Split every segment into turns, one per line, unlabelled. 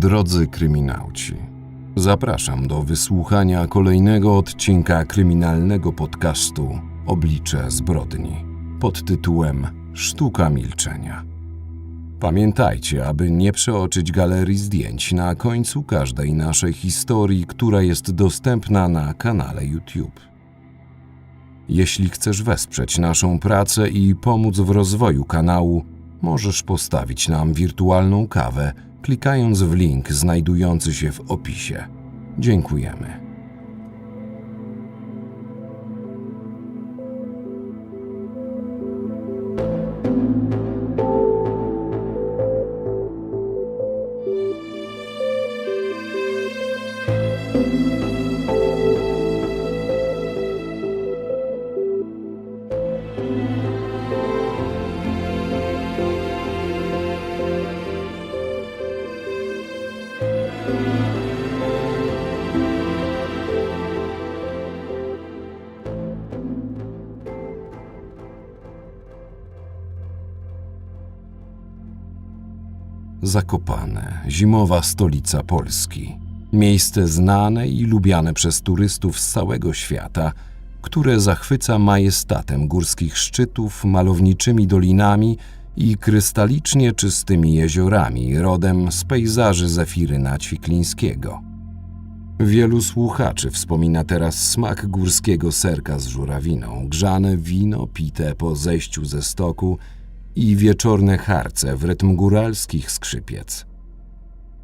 Drodzy kryminauci, zapraszam do wysłuchania kolejnego odcinka kryminalnego podcastu Oblicze zbrodni pod tytułem Sztuka milczenia. Pamiętajcie, aby nie przeoczyć galerii zdjęć na końcu każdej naszej historii, która jest dostępna na kanale YouTube. Jeśli chcesz wesprzeć naszą pracę i pomóc w rozwoju kanału, możesz postawić nam wirtualną kawę, klikając w link znajdujący się w opisie. Dziękujemy. Zakopane, zimowa stolica Polski. Miejsce znane i lubiane przez turystów z całego świata, które zachwyca majestatem górskich szczytów, malowniczymi dolinami i krystalicznie czystymi jeziorami rodem z pejzaży Zefiryna Ćwiklińskiego. Wielu słuchaczy wspomina teraz smak górskiego serka z żurawiną, grzane wino pite po zejściu ze stoku i wieczorne harce w rytm góralskich skrzypiec.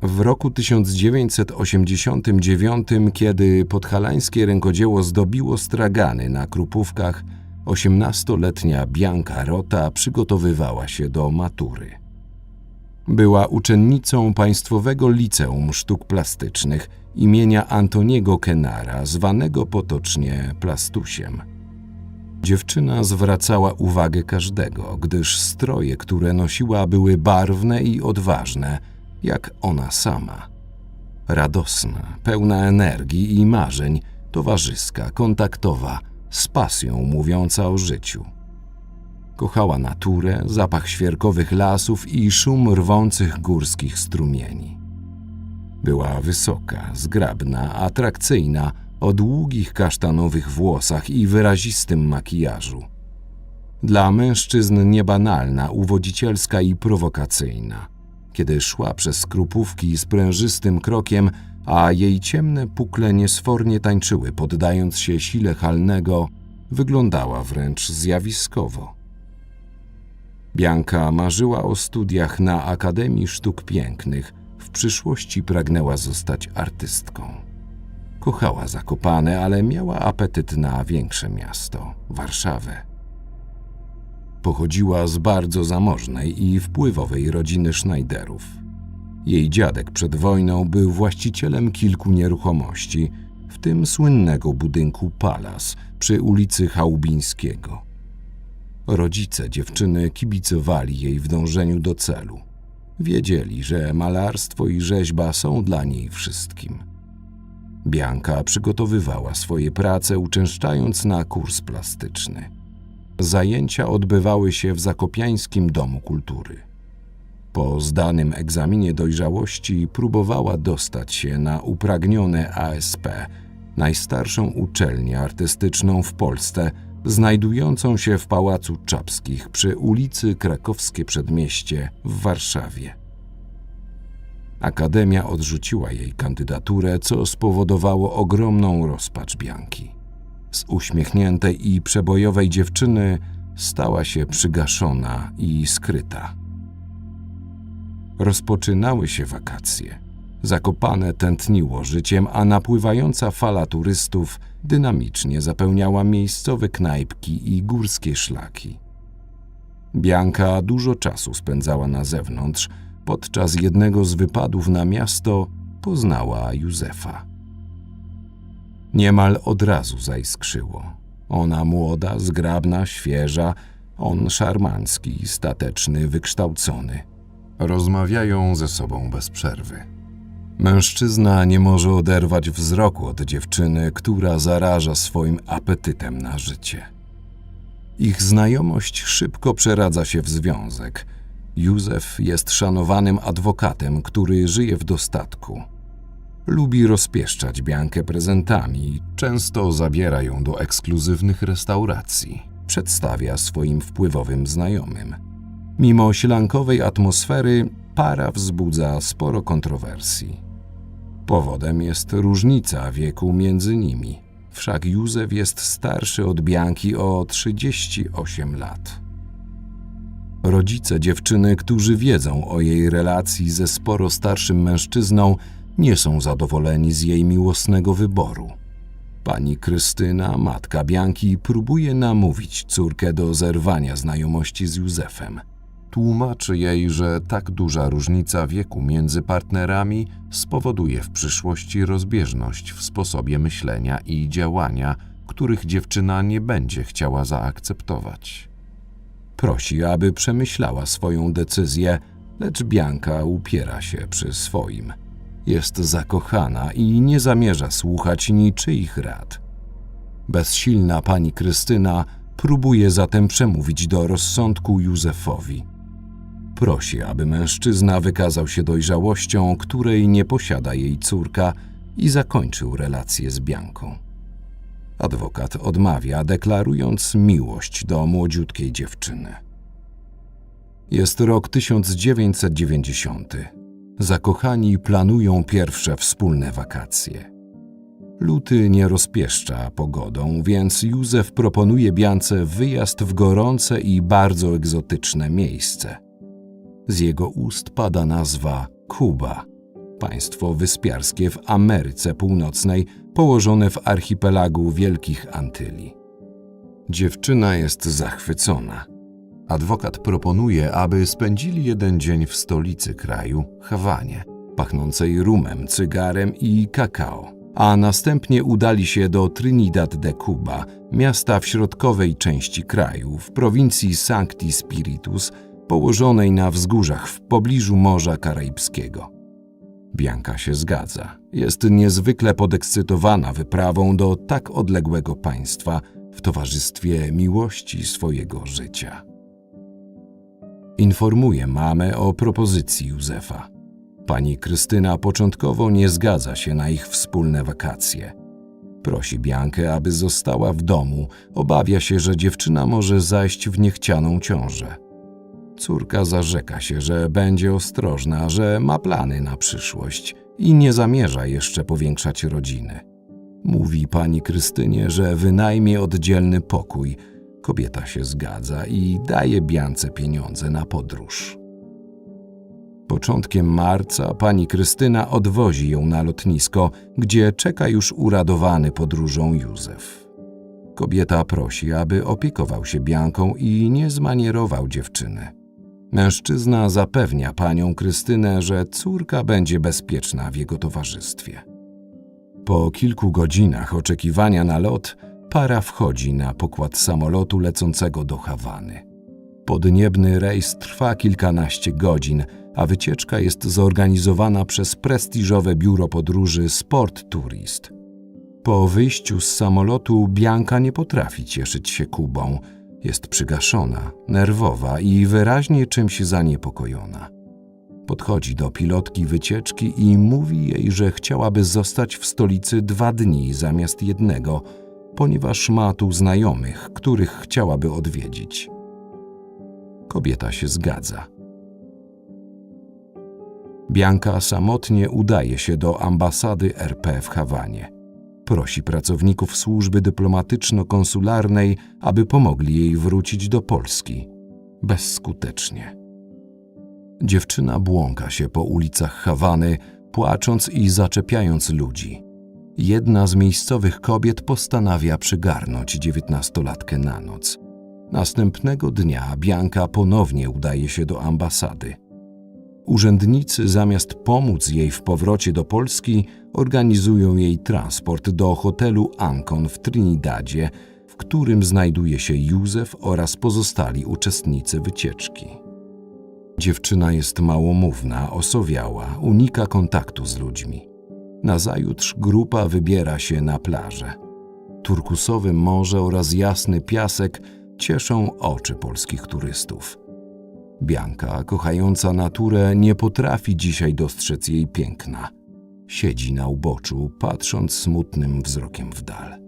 W roku 1989, kiedy podhalańskie rękodzieło zdobiło stragany na Krupówkach, osiemnastoletnia Bianka Rota przygotowywała się do matury. Była uczennicą Państwowego Liceum Sztuk Plastycznych imienia Antoniego Kenara, zwanego potocznie Plastusiem. Dziewczyna zwracała uwagę każdego, gdyż stroje, które nosiła, były barwne i odważne, jak ona sama. Radosna, pełna energii i marzeń, towarzyska, kontaktowa, z pasją mówiąca o życiu. Kochała naturę, zapach świerkowych lasów i szum rwących górskich strumieni. Była wysoka, zgrabna, atrakcyjna, o długich kasztanowych włosach i wyrazistym makijażu. Dla mężczyzn niebanalna, uwodzicielska i prowokacyjna. Kiedy szła przez skrupówki sprężystym krokiem, a jej ciemne pukle niesfornie tańczyły, poddając się sile halnego, wyglądała wręcz zjawiskowo. Bianka marzyła o studiach na Akademii Sztuk Pięknych, w przyszłości pragnęła zostać artystką. Kochała Zakopane, ale miała apetyt na większe miasto Warszawę. Pochodziła z bardzo zamożnej i wpływowej rodziny Schneiderów. Jej dziadek przed wojną był właścicielem kilku nieruchomości, w tym słynnego budynku Palas przy ulicy Chałubińskiego. Rodzice dziewczyny kibicowali jej w dążeniu do celu. Wiedzieli, że malarstwo i rzeźba są dla niej wszystkim. Bianka przygotowywała swoje prace, uczęszczając na kurs plastyczny. Zajęcia odbywały się w Zakopiańskim Domu Kultury. Po zdanym egzaminie dojrzałości próbowała dostać się na upragnione ASP, najstarszą uczelnię artystyczną w Polsce, znajdującą się w Pałacu Czapskich przy ulicy Krakowskie Przedmieście w Warszawie. Akademia odrzuciła jej kandydaturę, co spowodowało ogromną rozpacz Bianki. Z uśmiechniętej i przebojowej dziewczyny stała się przygaszona i skryta. Rozpoczynały się wakacje. Zakopane tętniło życiem, a napływająca fala turystów dynamicznie zapełniała miejscowe knajpki i górskie szlaki. Bianka dużo czasu spędzała na zewnątrz, podczas jednego z wypadów na miasto poznała Józefa. Niemal od razu zaiskrzyło. Ona młoda, zgrabna, świeża, on szarmancki, stateczny, wykształcony. Rozmawiają ze sobą bez przerwy. Mężczyzna nie może oderwać wzroku od dziewczyny, która zaraża swoim apetytem na życie. Ich znajomość szybko przeradza się w związek – Józef jest szanowanym adwokatem, który żyje w dostatku. Lubi rozpieszczać Biankę prezentami, często zabiera ją do ekskluzywnych restauracji, przedstawia swoim wpływowym znajomym. Mimo ślankowej atmosfery, para wzbudza sporo kontrowersji. Powodem jest różnica wieku między nimi. Wszak Józef jest starszy od Bianki o 38 lat. Rodzice dziewczyny, którzy wiedzą o jej relacji ze sporo starszym mężczyzną, nie są zadowoleni z jej miłosnego wyboru. Pani Krystyna, matka Bianki, próbuje namówić córkę do zerwania znajomości z Józefem. Tłumaczy jej, że tak duża różnica wieku między partnerami spowoduje w przyszłości rozbieżność w sposobie myślenia i działania, których dziewczyna nie będzie chciała zaakceptować. Prosi, aby przemyślała swoją decyzję, lecz Bianka upiera się przy swoim. Jest zakochana i nie zamierza słuchać niczyich rad. Bezsilna pani Krystyna próbuje zatem przemówić do rozsądku Józefowi. Prosi, aby mężczyzna wykazał się dojrzałością, której nie posiada jej córka i zakończył relację z Bianką. Adwokat odmawia, deklarując miłość do młodziutkiej dziewczyny. Jest rok 1990. Zakochani planują pierwsze wspólne wakacje. Luty nie rozpieszcza pogodą, więc Józef proponuje Biance wyjazd w gorące i bardzo egzotyczne miejsce. Z jego ust pada nazwa Kuba, państwo wyspiarskie w Ameryce Północnej, położone w archipelagu Wielkich Antyli. Dziewczyna jest zachwycona. Adwokat proponuje, aby spędzili jeden dzień w stolicy kraju, Hawanie, pachnącej rumem, cygarem i kakao, a następnie udali się do Trinidad de Cuba, miasta w środkowej części kraju, w prowincji Sancti Spiritus, położonej na wzgórzach w pobliżu Morza Karaibskiego. Bianka się zgadza. Jest niezwykle podekscytowana wyprawą do tak odległego państwa w towarzystwie miłości swojego życia. Informuje mamę o propozycji Józefa. Pani Krystyna początkowo nie zgadza się na ich wspólne wakacje. Prosi Biankę, aby została w domu, obawia się, że dziewczyna może zajść w niechcianą ciążę. Córka zarzeka się, że będzie ostrożna, że ma plany na przyszłość i nie zamierza jeszcze powiększać rodziny. Mówi pani Krystynie, że wynajmie oddzielny pokój. Kobieta się zgadza i daje Biance pieniądze na podróż. Początkiem marca pani Krystyna odwozi ją na lotnisko, gdzie czeka już uradowany podróżą Józef. Kobieta prosi, aby opiekował się Bianką i nie zmanierował dziewczyny. Mężczyzna zapewnia panią Krystynę, że córka będzie bezpieczna w jego towarzystwie. Po kilku godzinach oczekiwania na lot, para wchodzi na pokład samolotu lecącego do Hawany. Podniebny rejs trwa kilkanaście godzin, a wycieczka jest zorganizowana przez prestiżowe biuro podróży Sport Tourist. Po wyjściu z samolotu Bianka nie potrafi cieszyć się Kubą – jest przygaszona, nerwowa i wyraźnie czymś zaniepokojona. Podchodzi do pilotki wycieczki i mówi jej, że chciałaby zostać w stolicy dwa dni zamiast jednego, ponieważ ma tu znajomych, których chciałaby odwiedzić. Kobieta się zgadza. Bianka samotnie udaje się do ambasady RP w Hawanie prosi pracowników służby dyplomatyczno-konsularnej, aby pomogli jej wrócić do Polski. Bezskutecznie. Dziewczyna błąka się po ulicach Hawany, płacząc i zaczepiając ludzi. Jedna z miejscowych kobiet postanawia przygarnąć dziewiętnastolatkę na noc. Następnego dnia Bianka ponownie udaje się do ambasady. Urzędnicy zamiast pomóc jej w powrocie do Polski, organizują jej transport do hotelu Ancon w Trinidadzie, w którym znajduje się Józef oraz pozostali uczestnicy wycieczki. Dziewczyna jest małomówna, osowiała, unika kontaktu z ludźmi. Nazajutrz grupa wybiera się na plażę. Turkusowe morze oraz jasny piasek cieszą oczy polskich turystów. Bianka, kochająca naturę, nie potrafi dzisiaj dostrzec jej piękna. Siedzi na uboczu, patrząc smutnym wzrokiem w dal.